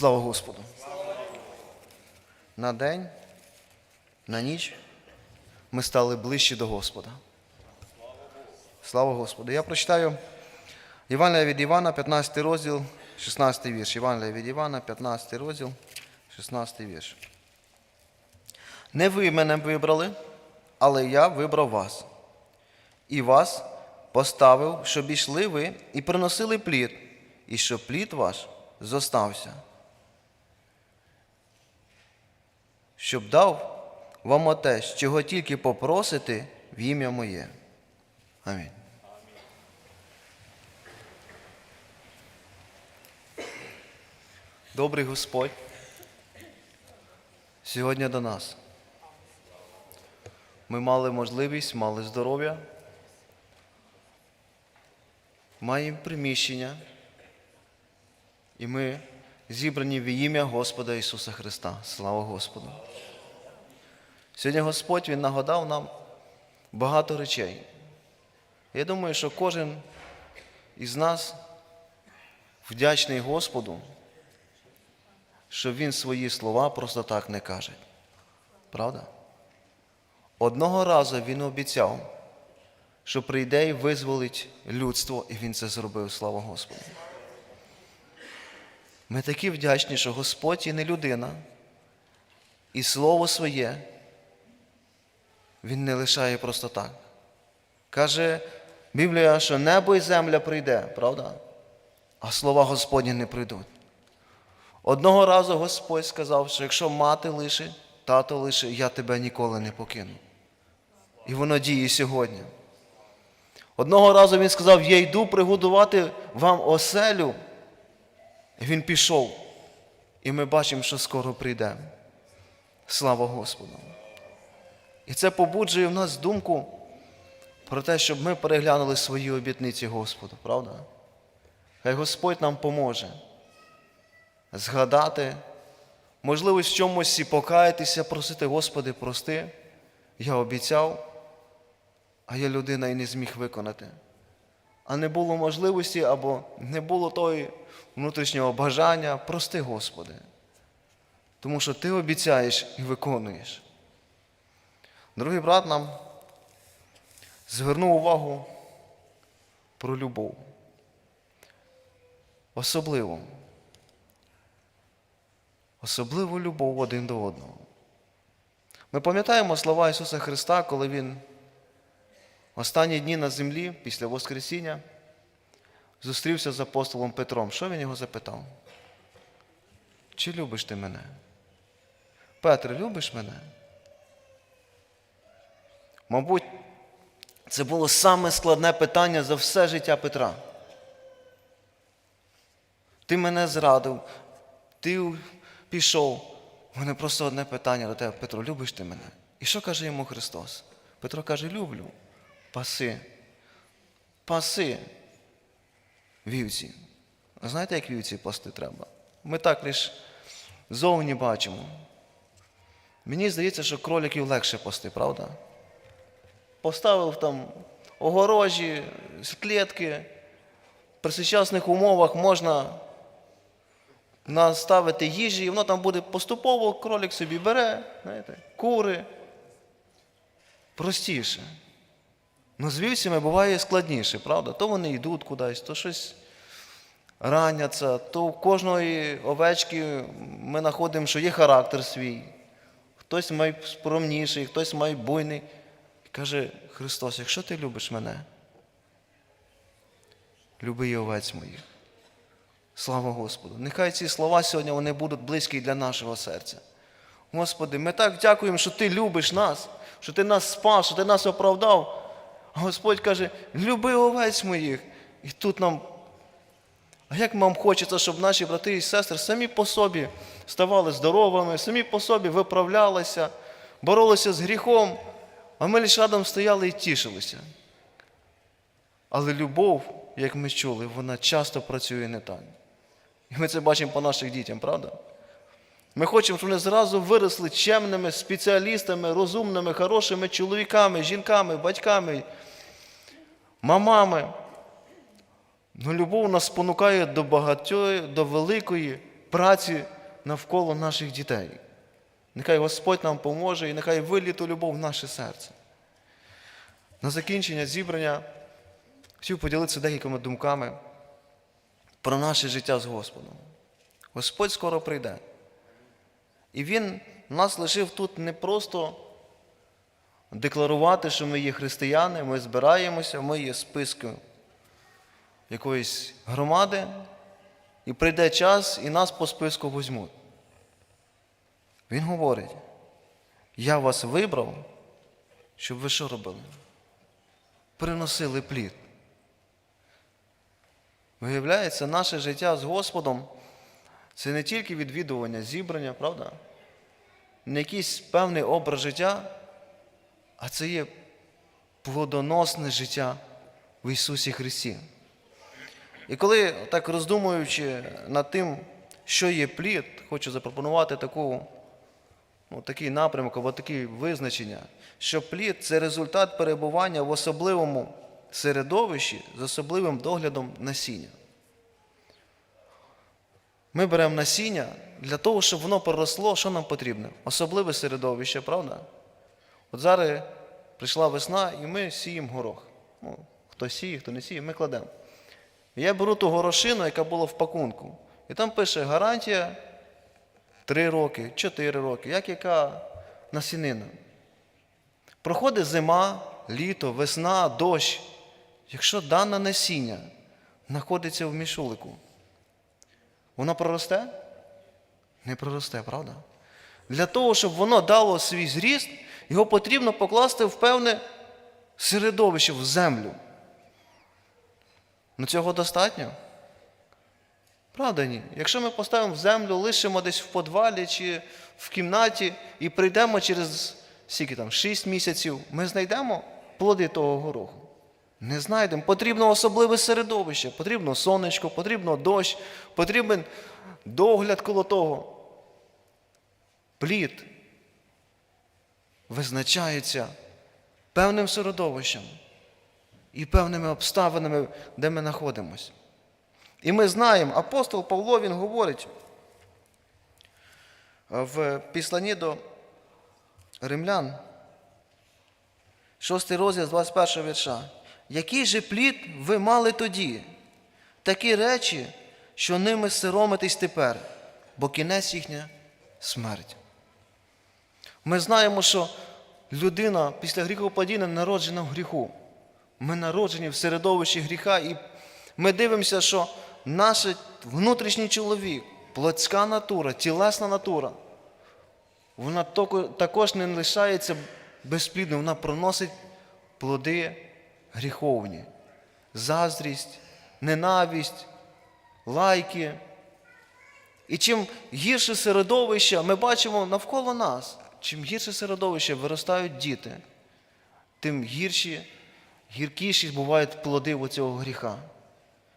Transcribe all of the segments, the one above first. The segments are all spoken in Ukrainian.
Слава Господу! На день, на ніч ми стали ближче до Господа. Слава Господу! Я прочитаю Євангелія від Івана, 15 розділ, 16 вірш. Євангелія від Івана, 15 розділ, 16 вірш. Не ви мене вибрали, але я вибрав вас. І вас поставив, щоб ішли ви і приносили плід, і щоб плід ваш зостався. Щоб дав вам отець, чого тільки попросите в ім'я моє. Амінь. Добрий Господь сьогодні до нас. Ми мали можливість, мали здоров'я, маємо приміщення, і ми зібрані в ім'я Господа Ісуса Христа. Слава Господу! Сьогодні Господь Він нагадав нам багато речей. Я думаю, що кожен із нас вдячний Господу, що Він свої слова просто так не каже. Правда? Одного разу він обіцяв, що прийде і визволить людство, і він це зробив, слава Господу. Ми такі вдячні, що Господь і не людина, і слово своє Він не лишає просто так. Каже Біблія, що небо і земля прийде, правда? А слова Господні не прийдуть. Одного разу Господь сказав, що якщо мати лише, тато лише, я тебе ніколи не покину. І воно діє сьогодні. Одного разу він сказав: Я йду пригодувати вам оселю. Він пішов. І ми бачимо, що скоро прийде. Слава Господу. І це побуджує в нас думку про те, щоб ми переглянули свої обітниці Господу, правда? Хай Господь нам поможе згадати, можливо, в чомусь і покаятися, просити, Господи, прости, я обіцяв, а я людина і не зміг виконати. А не було можливості або не було тої внутрішнього бажання, прости, Господи. Тому що Ти обіцяєш і виконуєш. Другий брат нам звернув увагу про любов. Особливо. Особливу любов один до одного. Ми пам'ятаємо слова Ісуса Христа, коли Він останні дні на землі після Воскресіння зустрівся з апостолом Петром. Що він його запитав? Чи любиш ти мене? Петре, любиш мене? Мабуть, це було саме складне питання за все життя Петра. Ти мене зрадив, ти пішов. У мене просто одне питання до тебе, Петро, любиш ти мене? І що каже йому Христос? Петро каже, люблю. Паси. Паси. Вівці. Знаєте, як вівці пасти треба? Ми так лише зовні бачимо. Мені здається, що кроликів легше пасти, правда? Поставив там огорожі, клітки. При сучасних умовах можна наставити їжі, і воно там буде поступово, кролик собі бере, знаєте, кури. Простіше. Ну, з вівцями буває складніше, правда? То вони йдуть кудись, то щось раняться, то у кожної овечки ми знаходимо, що є характер свій. Хтось має скромніший, хтось має буйний. Каже Христос, якщо ти любиш мене, люби і овець моїх. Слава Господу! Нехай ці слова сьогодні вони будуть близькі для нашого серця. Господи, ми так дякуємо, що Ти любиш нас, що Ти нас спас, що Ти нас оправдав. А Господь каже, люби овець моїх. І тут нам, а як нам хочеться, щоб наші брати і сестри самі по собі ставали здоровими, самі по собі виправлялися, боролися з гріхом, а ми лише рядом стояли і тішилися. Але любов, як ми чули, вона часто працює не так. І ми це бачимо по наших дітям, правда? Ми хочемо, щоб вони зразу виросли чемними спеціалістами, розумними, хорошими чоловіками, жінками, батьками, мамами. Ну, любов нас спонукає до багатьої, до великої праці навколо наших дітей. Нехай Господь нам поможе і нехай виліє ту любов в наше серце. На закінчення зібрання хотів поділитися декількома думками про наше життя з Господом. Господь скоро прийде. І Він нас лишив тут не просто декларувати, що ми є християни, ми збираємося, ми є списком якоїсь громади, і прийде час, і нас по списку візьмуть. Він говорить, я вас вибрав, щоб ви що робили? Приносили плід. Виявляється, наше життя з Господом це не тільки відвідування зібрання, правда? Не якийсь певний образ життя, а це є плодоносне життя в Ісусі Христі. І коли так роздумуючи над тим, що є плід, хочу запропонувати таку, ну, такий напрямок або таке визначення, що плід це результат перебування в особливому середовищі з особливим доглядом насіння. Ми беремо насіння для того, щоб воно проросло, що нам потрібно? Особливе середовище, правда? От зараз прийшла весна, і ми сіємо горох. Ну, хто сіє, хто не сіє, ми кладемо. Я беру ту горошину, яка була в пакунку, і там пише гарантія 3 роки, 4 роки, як яка насінина. Проходить зима, літо, весна, дощ. Якщо дане насіння знаходиться в мішулику, воно проросте? Не проросте, правда? Для того, щоб воно дало свій зріст, його потрібно покласти в певне середовище, в землю. Ну цього достатньо? Правда ні? Якщо ми поставимо в землю, лишимо десь в подвалі чи в кімнаті і прийдемо через скільки там, 6 місяців, ми знайдемо плоди того гороху. Не знайдемо. Потрібно особливе середовище, потрібно сонечко, потрібно дощ, потрібен догляд коло того. Плід визначається певним середовищем і певними обставинами, де ми знаходимося. І ми знаємо, апостол Павло він говорить в післанні до римлян, 6 розділ з 21 вірша. Який же плід ви мали тоді? Такі речі, що ними соромитесь тепер, бо кінець їхня смерть. Ми знаємо, що людина після гріхопадіння народжена в гріху. Ми народжені в середовищі гріха, і ми дивимося, що наш внутрішній чоловік, плотська натура, тілесна натура, вона також не лишається безплідною, вона проносить плоди гріховні, заздрість, ненависть, лайки. І чим гірше середовище ми бачимо навколо нас, чим гірше середовище виростають діти, тим гірші, гіркіші бувають плоди оцього гріха.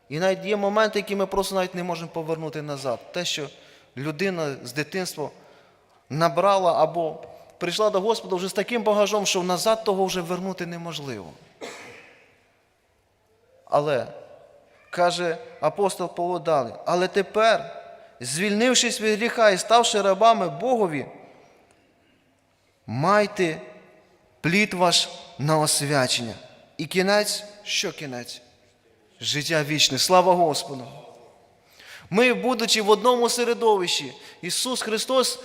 І навіть є моменти, які ми просто навіть не можемо повернути назад. Те, що людина з дитинства набрала або прийшла до Господа вже з таким багажом, що назад того вже вернути неможливо. Але, каже апостол Павло далі, але тепер, звільнившись від гріха і ставши рабами Богові, майте плід ваш на освячення. І кінець, що кінець? Життя вічне. Слава Господу! Ми, будучи в одному середовищі, Ісус Христос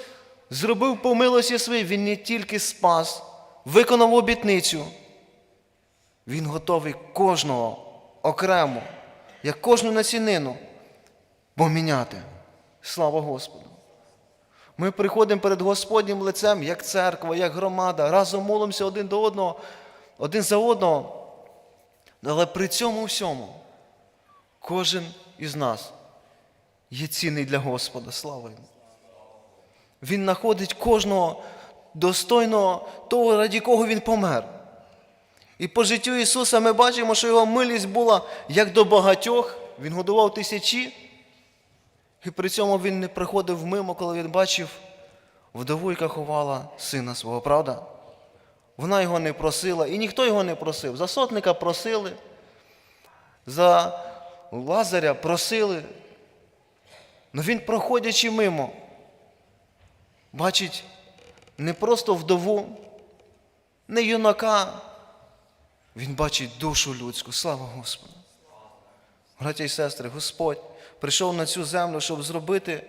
зробив по милості своїй, Він не тільки спас, виконав обітницю. Він готовий кожного окремо, як кожну насінину, поміняти. Слава Господу! Ми приходимо перед Господнім лицем, як церква, як громада, разом молимося один до одного, один за одного. Але при цьому всьому кожен із нас є цінний для Господа. Слава йому. Він знаходить кожного достойного того, раді кого він помер. І по життю Ісуса ми бачимо, що його милість була як до багатьох, Він годував тисячі, і при цьому він не приходив мимо, коли він бачив вдову, яка ховала сина свого, правда? Вона його не просила, і ніхто його не просив. За сотника просили, за Лазаря просили. Но він, проходячи мимо, бачить не просто вдову, не юнака, він бачить душу людську. Слава Господу. Браття і сестри, Господь прийшов на цю землю, щоб зробити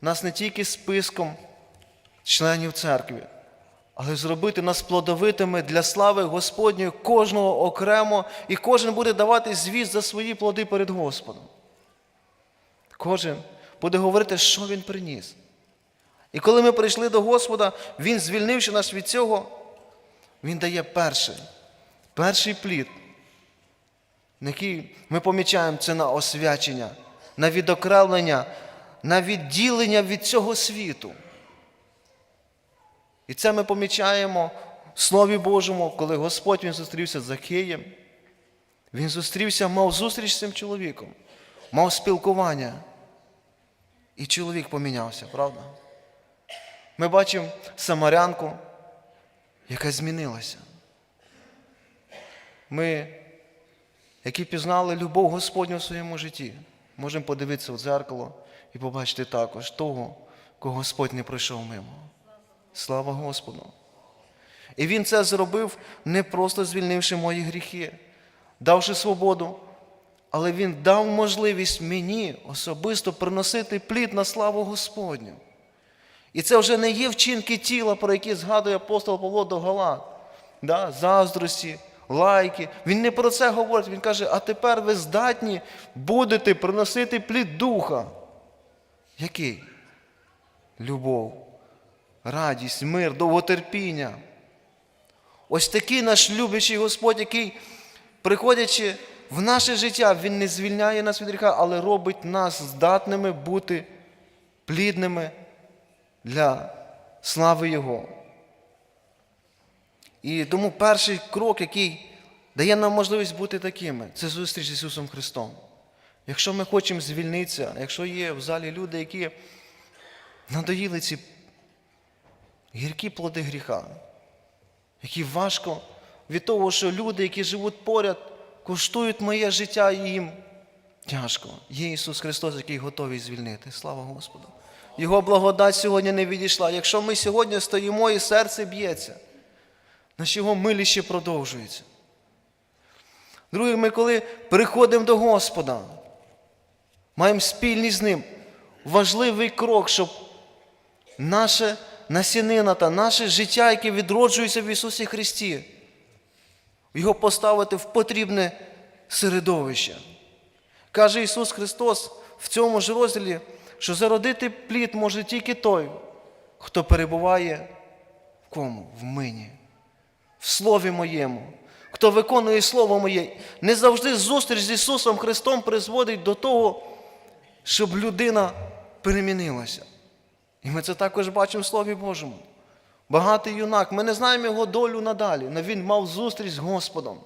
нас не тільки списком членів церкви, але зробити нас плодовитими для слави Господньої кожного окремо, і кожен буде давати звіт за свої плоди перед Господом. Кожен буде говорити, що він приніс. І коли ми прийшли до Господа, Він, звільнивши нас від цього, Він дає перший, перший плід, який ми помічаємо це на освячення, на відокремлення, на відділення від цього світу. І це ми помічаємо в Слові Божому, коли Господь він зустрівся з Закеєм. Він зустрівся, мав зустріч з цим чоловіком, мав спілкування. І чоловік помінявся, правда? Ми бачимо самарянку, яка змінилася. Ми, які пізнали любов Господню в своєму житті, можемо подивитися в дзеркало і побачити також того, кого Господь не пройшов мимо. Слава Господу! І Він це зробив не просто звільнивши мої гріхи, давши свободу, але Він дав можливість мені особисто приносити плід на славу Господню. І це вже не є вчинки тіла, про які згадує апостол Павло до Галат, да? заздрості, лайки. Він не про це говорить, він каже, а тепер ви здатні будете приносити плід духа. Який? Любов, радість, мир, довготерпіння. Ось такий наш любящий Господь, який, приходячи в наше життя, Він не звільняє нас від гріха, але робить нас здатними бути плідними для слави Його. І тому перший крок, який дає нам можливість бути такими, це зустріч з Ісусом Христом. Якщо ми хочемо звільнитися, якщо є в залі люди, які надоїли ці гіркі плоди гріха, які важко від того, що люди, які живуть поряд, коштують моє життя їм тяжко. Є Ісус Христос, який готовий звільнити. Слава Господу. Його благодать сьогодні не відійшла. Якщо ми сьогодні стоїмо і серце б'ється, наш його миліще продовжується. Друге, ми коли приходимо до Господа, маємо спільність з Ним, важливий крок, щоб наша насінина та наше життя, яке відроджується в Ісусі Христі, його поставити в потрібне середовище. Каже Ісус Христос в цьому ж розділі, що зародити плід може тільки той, хто перебуває в кому? В мені, в Слові моєму. Хто виконує Слово моє, не завжди зустріч з Ісусом Христом призводить до того, щоб людина перемінилася. І ми це також бачимо в Слові Божому. Багатий юнак, ми не знаємо його долю надалі, але він мав зустріч з Господом.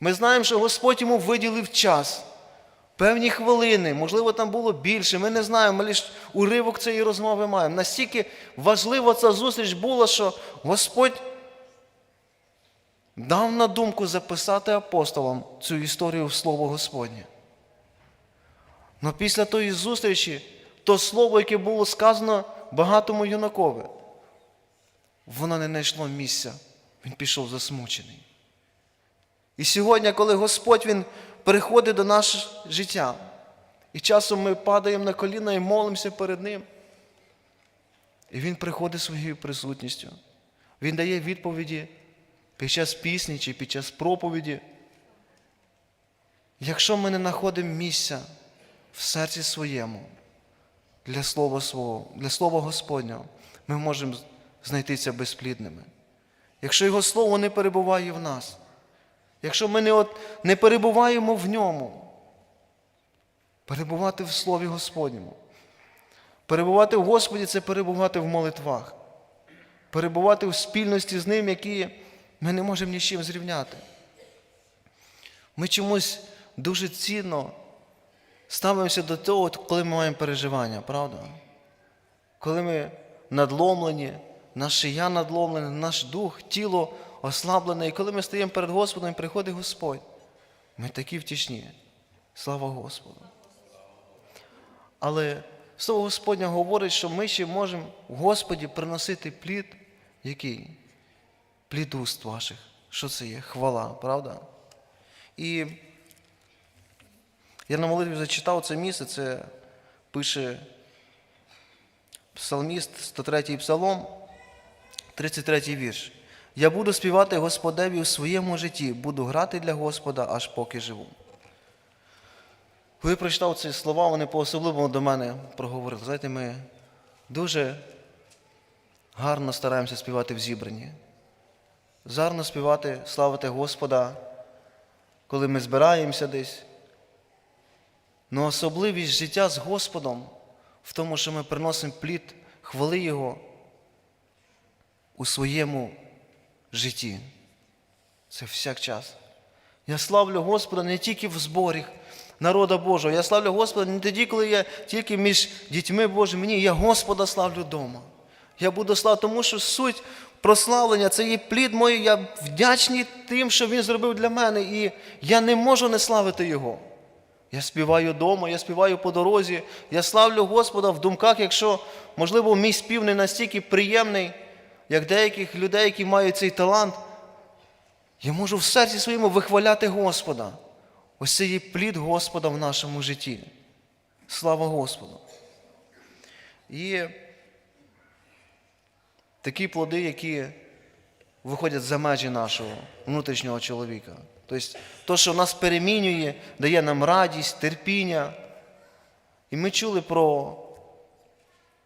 Ми знаємо, що Господь йому виділив час, певні хвилини, можливо, там було більше. Ми не знаємо, ми лише уривок цієї розмови маємо. Настільки важлива ця зустріч була, що Господь дав на думку записати апостолам цю історію в Слово Господнє. Але після тої зустрічі, то слово, яке було сказано багатому юнакові, воно не знайшло місця. Він пішов засмучений. І сьогодні, коли Господь Він приходить до нашого життя, і часом ми падаємо на коліна і молимося перед Ним, і Він приходить своєю присутністю. Він дає відповіді під час пісні чи під час проповіді. Якщо ми не знаходимо місця в серці своєму для слова свого, для слова Господнього, ми можемо знайтися безплідними. Якщо Його Слово не перебуває в нас, якщо ми не, от, не перебуваємо в ньому, перебувати в Слові Господньому. Перебувати в Господі це перебувати в молитвах, перебувати в спільності з Ним, які ми не можемо ні з чим зрівняти. Ми чомусь дуже цінно ставимося до того, коли ми маємо переживання, правда? Коли ми надломлені, наше я надломлене, наш дух, тіло ослаблене, і коли ми стоїмо перед Господом і приходить Господь, ми такі втішні. Слава Господу. Але Слово Господнє говорить, що ми ще можемо в Господі приносити плід, який? Плід уст ваших. Що це є? Хвала, правда? І я на молитві зачитав це місце, це пише псалміст, 103 псалом, 33 вірш. Я буду співати Господеві у своєму житті, буду грати для Господа, аж поки живу. Коли прочитав ці слова, вони по-особливому до мене проговорили. Знаєте, ми дуже гарно стараємося співати в зібранні. Гарно співати, славити Господа, коли ми збираємося десь. Но особливість життя з Господом в тому, що ми приносимо плід хвали Його у своєму житті. Це всякчас. Я славлю Господа не тільки в зборі народа Божого. Я славлю Господа не тоді, коли я тільки між дітьми Божими. Ні, я Господа славлю вдома. Я буду славити, тому що суть прославлення це є плід мій, я вдячний тим, що Він зробив для мене, і я не можу не славити Його. Я співаю вдома, я співаю по дорозі, я славлю Господа в думках, якщо, можливо, мій спів не настільки приємний, як деяких людей, які мають цей талант, я можу в серці своєму вихваляти Господа. Ось це є плід Господа в нашому житті. Слава Господу. І такі плоди, які виходять за межі нашого внутрішнього чоловіка. Тобто, то, що нас перемінює, дає нам радість, терпіння. І ми чули про,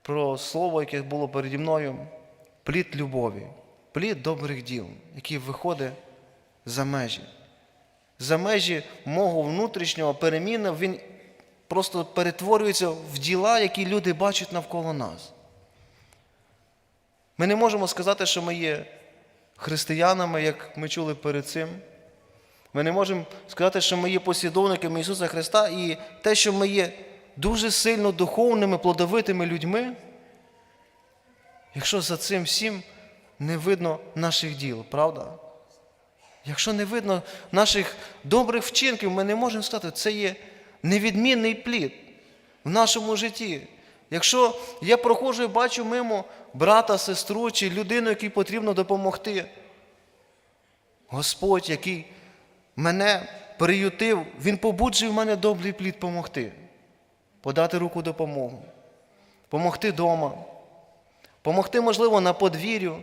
про слово, яке було переді мною, плід любові, плід добрих діл, який виходить за межі. За межі мого внутрішнього переміна, він просто перетворюється в діла, які люди бачать навколо нас. Ми не можемо сказати, що ми є християнами, як ми чули перед цим. Ми не можемо сказати, що ми є послідовниками Ісуса Христа, і те, що ми є дуже сильно духовними, плодовитими людьми, якщо за цим всім не видно наших діл, правда? Якщо не видно наших добрих вчинків, ми не можемо сказати, це є невідмінний плід в нашому житті. Якщо я проходжу і бачу мимо брата, сестру чи людину, якій потрібно допомогти, Господь, який мене приютив, Він побуджує в мене добрий плід помогти, подати руку допомогу, помогти вдома, помогти, можливо, на подвір'ю.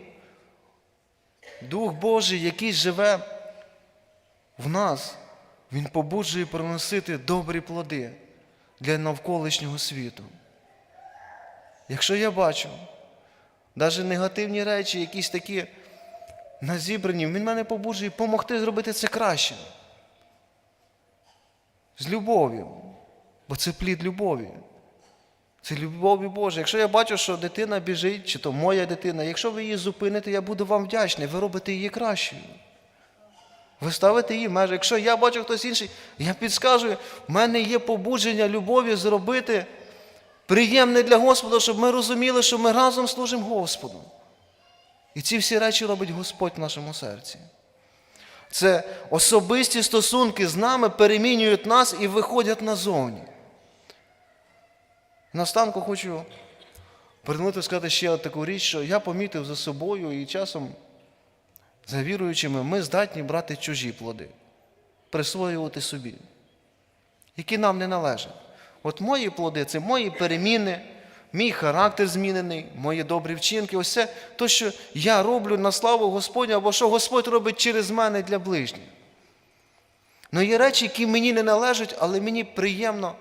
Дух Божий, який живе в нас, Він побуджує приносити добрі плоди для навколишнього світу. Якщо я бачу навіть негативні речі, якісь такі на зібранні, він мене побуджує допомогти зробити це краще. З любов'ю. Бо це плід любові. Це любові Божа. Якщо я бачу, що дитина біжить, чи то моя дитина, якщо ви її зупините, я буду вам вдячний, ви робите її кращою. Ви ставите її межі. Якщо я бачу хтось інший, я підскажу, в мене є побудження любові зробити приємне для Господа, щоб ми розуміли, що ми разом служимо Господу. І ці всі речі робить Господь в нашому серці. Це особисті стосунки з нами перемінюють нас і виходять назовні. Наостанку хочу повернути сказати ще таку річ, що я помітив за собою і часом за віруючими, ми здатні брати чужі плоди, присвоювати собі, які нам не належать. От мої плоди це мої переміни, мій характер змінений, мої добрі вчинки. Ось це те, що я роблю на славу Господню, або що Господь робить через мене для ближніх. Ну є речі, які мені не належать, але мені приємно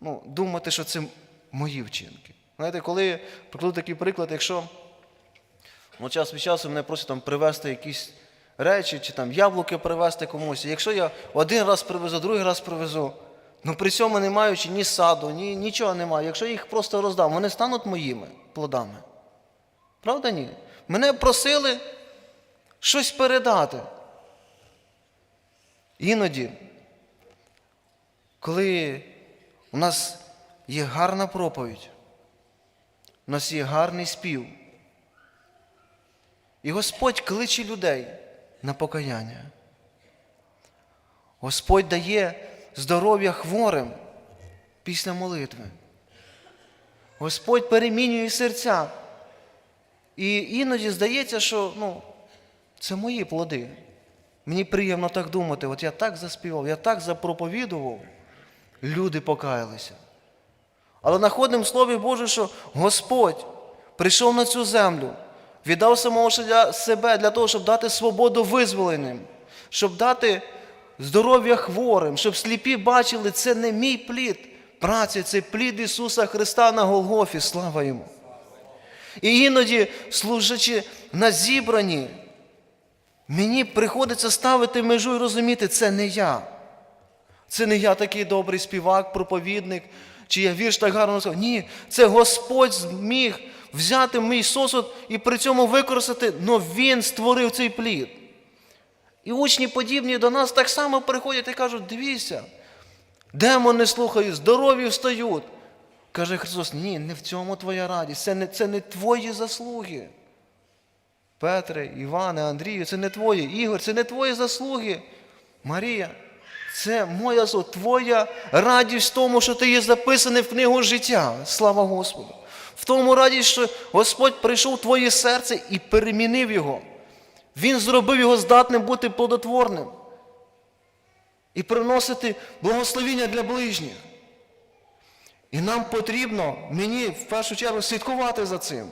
ну, думати, що це мої вчинки. Знаєте, коли прикладу такий приклад, якщо ну, час від часу мене просять там привезти якісь речі, чи там яблуки привезти комусь. Якщо я один раз привезу, другий раз привезу, ну при цьому не маючи ні саду, ні, нічого немає. Якщо я їх просто роздам, вони стануть моїми плодами. Правда ні? Мене просили щось передати. Іноді, коли у нас є гарна проповідь, у нас є гарний спів. І Господь кличе людей на покаяння. Господь дає здоров'я хворим. після молитви. Господь перемінює серця. І іноді здається, що ну, це мої плоди. Мені приємно так думати, от я так заспівав, я так запроповідував, люди покаялися. Але знаходимо в Слові Боже, що Господь прийшов на цю землю, віддав самого себе для того, щоб дати свободу визволеним, щоб дати здоров'я хворим, щоб сліпі бачили, це не мій плід. Праця, це плід Ісуса Христа на Голгофі, слава Йому. І іноді, служачи на зібранні, мені приходиться ставити межу і розуміти, це не я. Це не я такий добрий співак, проповідник, чи я вірш так гарно сказав. Ні, це Господь зміг взяти мій сосуд і при цьому використати, але Він створив цей плід. І учні подібні до нас так само приходять і кажуть: дивіться, демони слухають, здорові встають. Каже Христос, ні, не в цьому твоя радість, це не, це не твої заслуги. Петре, Іване, Андрію, це не твої, Ігор, це не твої заслуги. Марія, це моя заслуга, твоя радість в тому, що ти є записаний в книгу життя. Слава Господу. В тому радість, що Господь прийшов в твоє серце і перемінив його. Він зробив його здатним бути плодотворним і приносити благословіння для ближніх. І нам потрібно, мені в першу чергу, слідкувати за цим.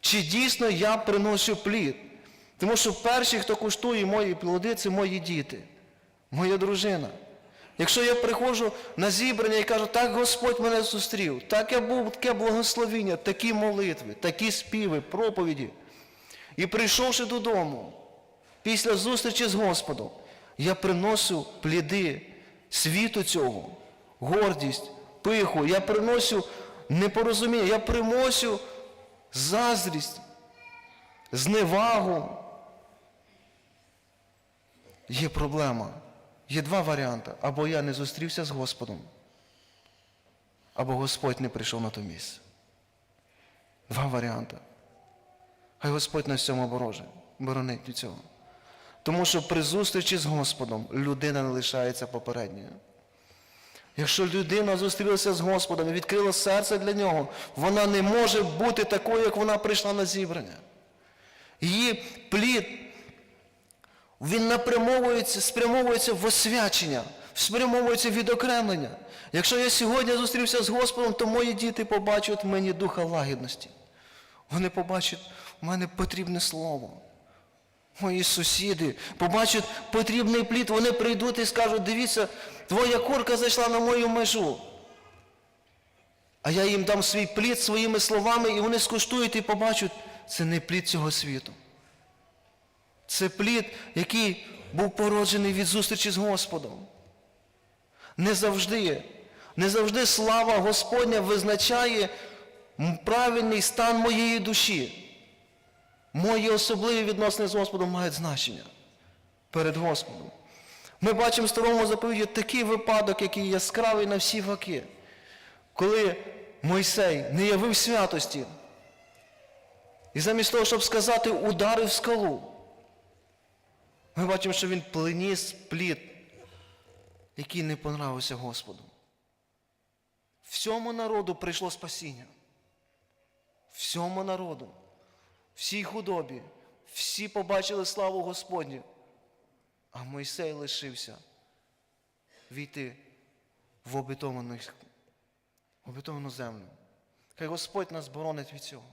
Чи дійсно я приношу плід? Тому що перші, хто куштує мої плоди, це мої діти, моя дружина. Якщо я приходжу на зібрання і кажу, так Господь мене зустрів, так я був таке благословіння, такі молитви, такі співи, проповіді. І прийшовши додому, після зустрічі з Господом, я приношу пліди світу цього, гордість, пиху, я приношу непорозуміння, я приносю заздрість, зневагу. Є проблема. Є два варіанти. Або я не зустрівся з Господом, або Господь не прийшов на то місце. Два варіанти. Хай Господь нас в цьому бороже, боронить від цього. Тому що при зустрічі з Господом людина не лишається попередньою. Якщо людина зустрілася з Господом і відкрила серце для нього, вона не може бути такою, як вона прийшла на зібрання. Її плід, він напрямовується, спрямовується в освячення, спрямовується в відокремлення. Якщо я сьогодні зустрівся з Господом, то мої діти побачать в мені духа лагідності. Вони побачать, у мене потрібне слово. Мої сусіди побачать потрібний плід, вони прийдуть і скажуть, дивіться, твоя курка зайшла на мою межу. А я їм дам свій плід своїми словами, і вони скуштують і побачать, це не плід цього світу. Це плід, який був породжений від зустрічі з Господом. Не завжди, не завжди слава Господня визначає правильний стан моєї душі. Мої особливі відносини з Господом мають значення перед Господом. Ми бачимо в старому заповіді такий випадок, який яскравий на всі ваки, коли Мойсей не явив святості. І замість того, щоб сказати, ударив скалу. Ми бачимо, що він приніс плід, який не понравився Господу. Всьому народу прийшло спасіння. Всьому народу всій худобі, всі побачили славу Господню, а Мойсей лишився війти в обітовану, обітовану землю. Хай Господь нас боронить від цього.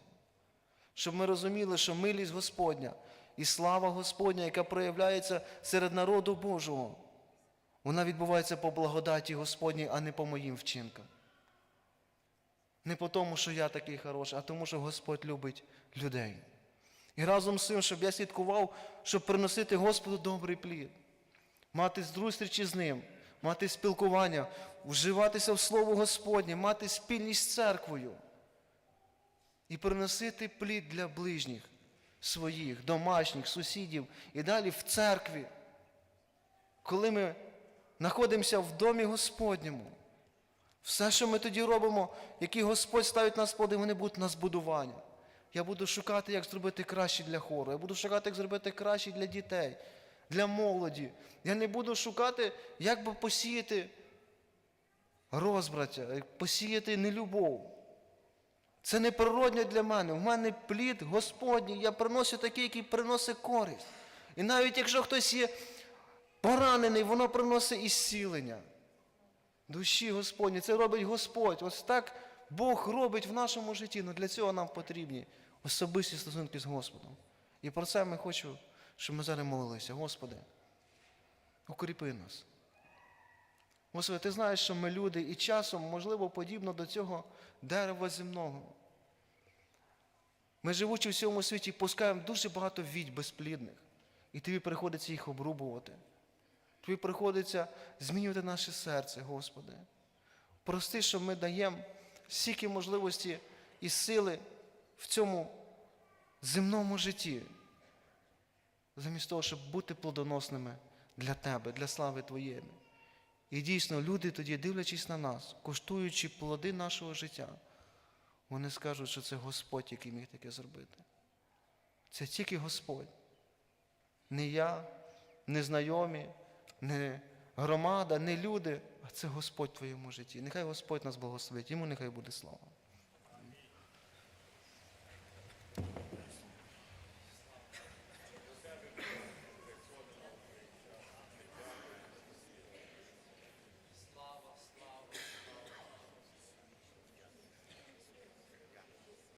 Щоб ми розуміли, що милість Господня і слава Господня, яка проявляється серед народу Божого, вона відбувається по благодаті Господній, а не по моїм вчинкам. Не по тому, що я такий хороший, а тому, що Господь любить людей. І разом з тим, щоб я слідкував, щоб приносити Господу добрий плід, мати зустрічі з Ним, мати спілкування, вживатися в Слово Господнє, мати спільність з церквою і приносити плід для ближніх своїх, домашніх, сусідів і далі в церкві. Коли ми знаходимося в домі Господньому, все, що ми тоді робимо, які Господь ставить нас плоди, вони будуть на збудування. Я буду шукати, як зробити краще для хору. Я буду шукати, як зробити краще для дітей, для молоді. Я не буду шукати, як би посіяти розбраття, посіяти нелюбов. Це не природньо для мене. У мене плід Господній, я приношу такий, який приносить користь. І навіть якщо хтось є поранений, воно приносить ісцілення. Душі Господні, це робить Господь. Ось так Бог робить в нашому житті. але для цього нам потрібні особисті стосунки з Господом. І про це ми хочу, щоб ми зараз молилися. Господи, укріпи нас. Господи, ти знаєш, що ми люди і часом, можливо, подібно до цього дерева земного. Ми, живучи в цьому світі, пускаємо дуже багато відь безплідних. І тобі приходиться їх обрубувати. Тобі приходиться змінювати наше серце, Господи. Прости, що ми даємо стільки можливості і сили в цьому земному житті, замість того, щоб бути плодоносними для Тебе, для слави Твоєї. І дійсно, люди тоді, дивлячись на нас, коштуючи плоди нашого життя, вони скажуть, що це Господь, який міг таке зробити. Це тільки Господь. Не я, не знайомі, не громада, не люди, а це Господь в твоєму житті. Нехай Господь нас благословить, йому нехай буде слава.